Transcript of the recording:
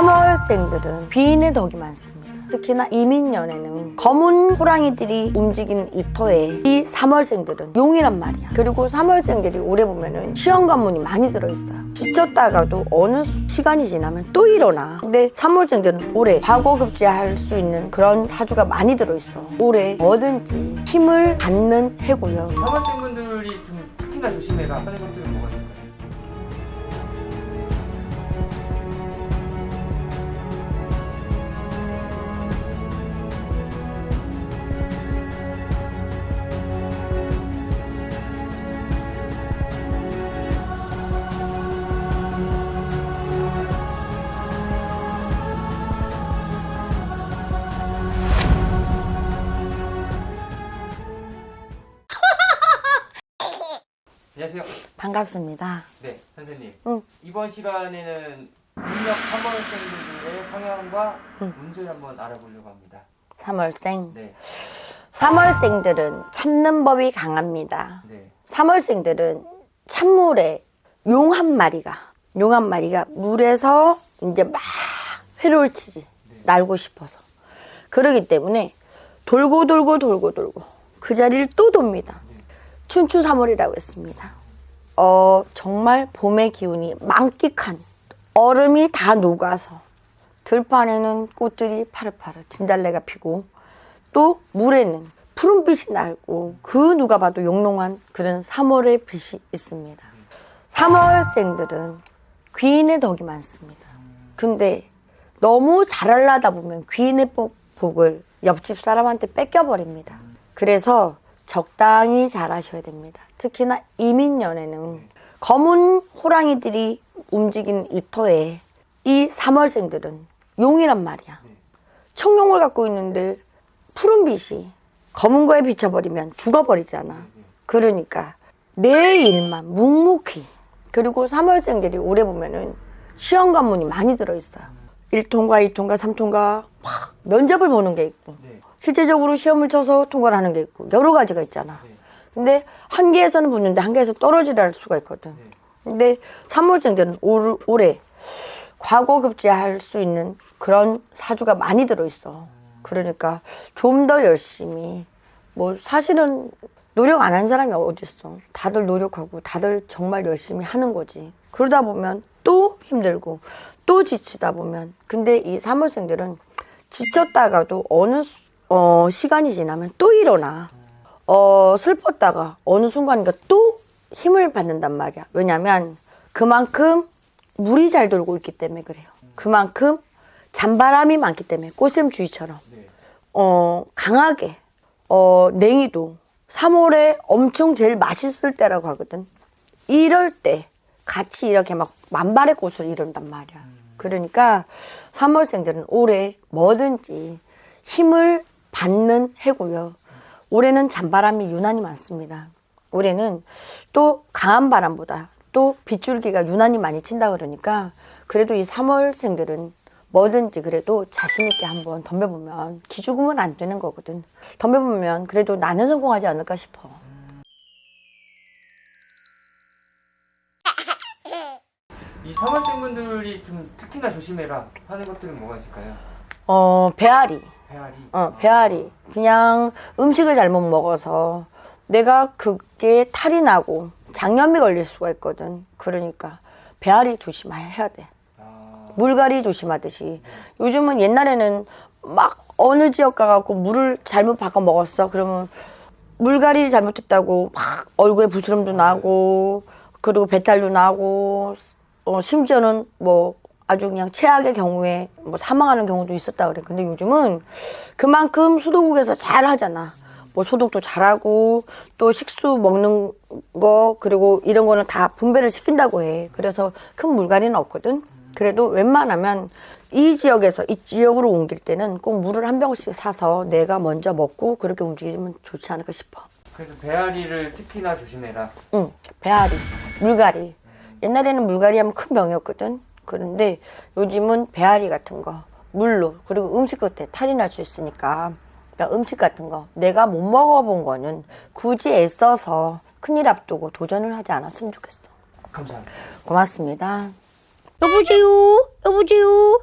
3월생들은 비인의 덕이 많습니다. 특히나 이민년에는 검은 호랑이들이 움직이는 이 터에 이 3월생들은 용이란 말이야. 그리고 3월생들이 올해 보면은 시험 관문이 많이 들어있어요. 지쳤다가도 어느 시간이 지나면 또 일어나. 근데 3월생들은 올해 과거급제할 수 있는 그런 사주가 많이 들어있어. 올해 뭐든지 힘을 받는 해고요. 사모님분들이 좀 특히나 조심해라 하는 것들은 뭐가 있을까요? 안녕하세요. 반갑습니다. 네, 선생님. 응. 이번 시간에는 음력 3월생들의 성향과 응. 운세를 한번 알아보려고 합니다. 3월생. 네, 3월생들은 참는 법이 강합니다. 네, 3월생들은 찬물에 용 한 마리가 용 한 마리가 물에서 이제 막 회를 치지 날고 싶어서 그러기 때문에 돌고 돌고 돌고 돌고 그 자리를 또 돕니다. 춘추 3월이라고 했습니다. 어 정말 봄의 기운이 만끽한 얼음이 다 녹아서 들판에는 꽃들이 파릇파릇 진달래가 피고 또 물에는 푸른빛이 날고 그 누가 봐도 영롱한 그런 3월의 빛이 있습니다. 3월생들은 귀인의 덕이 많습니다. 근데 너무 잘하려다 보면 귀인의 복- 복을 옆집 사람한테 뺏겨버립니다. 그래서 적당히 잘하셔야 됩니다. 특히나 이민년에는 검은 호랑이들이 움직이는 이 터에 이 3월생들은 용이란 말이야. 청룡을 갖고 있는데 푸른 빛이 검은 거에 비춰버리면 죽어버리잖아. 그러니까 내 일만 묵묵히 그리고 3월생들이 올해 보면은 시험 관문이 많이 들어있어요. 1통과 2통과 3통과 막 면접을 보는 게 있고 네, 실제적으로 시험을 쳐서 통과를 하는 게 있고 여러 가지가 있잖아. 네. 근데 한 개에서는 붙는데 한 개에서 떨어지랄 수가 있거든. 네. 근데 3월생들은 올, 올해 과거 급제할 수 있는 그런 사주가 많이 들어있어. 그러니까 좀 더 열심히 뭐 사실은 노력 안 한 사람이 어딨어. 다들 노력하고 다들 정말 열심히 하는 거지. 그러다 보면 또 힘들고 또 지치다 보면 근데 이 3월생들은 지쳤다가도 어느 수- 어, 시간이 지나면 또 일어나. 어, 슬펐다가 어느 순간인가 또 힘을 받는단 말이야. 왜냐면 그만큼 물이 잘 돌고 있기 때문에 그래요. 그만큼 잔바람이 많기 때문에 꽃샘주의처럼 네. 어, 강하게 어, 냉이도 3월에 엄청 제일 맛있을 때라고 하거든. 이럴 때 같이 이렇게 막 만발의 꽃을 이룬단 말이야. 그러니까 3월생들은 올해 뭐든지 힘을 받는 해고요. 올해는 잔바람이 유난히 많습니다. 올해는 또 강한 바람보다 또 빗줄기가 유난히 많이 친다 그러니까 그래도 이 3월생들은 뭐든지 그래도 자신 있게 한번 덤벼보면 기죽으면 안 되는 거거든. 덤벼보면 그래도 나는 성공하지 않을까 싶어. 이 3월생 분들이 좀 특히나 조심해라 하는 것들은 뭐가 있을까요? 어, 배앓이. 배앓이. 어, 배앓이. 그냥 음식을 잘못 먹어서 내가 그게 탈이 나고 장염이 걸릴 수가 있거든. 그러니까 배앓이 조심해야 돼. 아, 물갈이 조심하듯이. 요즘은 옛날에는 막 어느 지역 가갖고 물을 잘못 바꿔 먹었어. 그러면 물갈이 잘못했다고 막 얼굴에 부스럼도 나고 그리고 배탈도 나고 어, 심지어는 뭐 아주 그냥 최악의 경우에 뭐 사망하는 경우도 있었다 그래. 근데 요즘은 그만큼 수도국에서 잘 하잖아. 뭐 소독도 잘하고 또 식수 먹는 거 그리고 이런 거는 다 분배를 시킨다고 해. 그래서 큰 물갈이는 없거든. 그래도 웬만하면 이 지역에서 이 지역으로 옮길 때는 꼭 물을 한 병씩 사서 내가 먼저 먹고 그렇게 움직이면 좋지 않을까 싶어. 그래서 배앓이를 특히나 조심해라. 응, 배앓이, 물갈이. 옛날에는 물갈이 하면 큰 병이었거든. 그런데 요즘은 배앓이 같은 거, 물로, 그리고 음식 끝에 탈이 날 수 있으니까. 그러니까 음식 같은 거, 내가 못 먹어본 거는 굳이 애써서 큰일 앞두고 도전을 하지 않았으면 좋겠어. 감사합니다. 고맙습니다. 여보세요? 여보세요?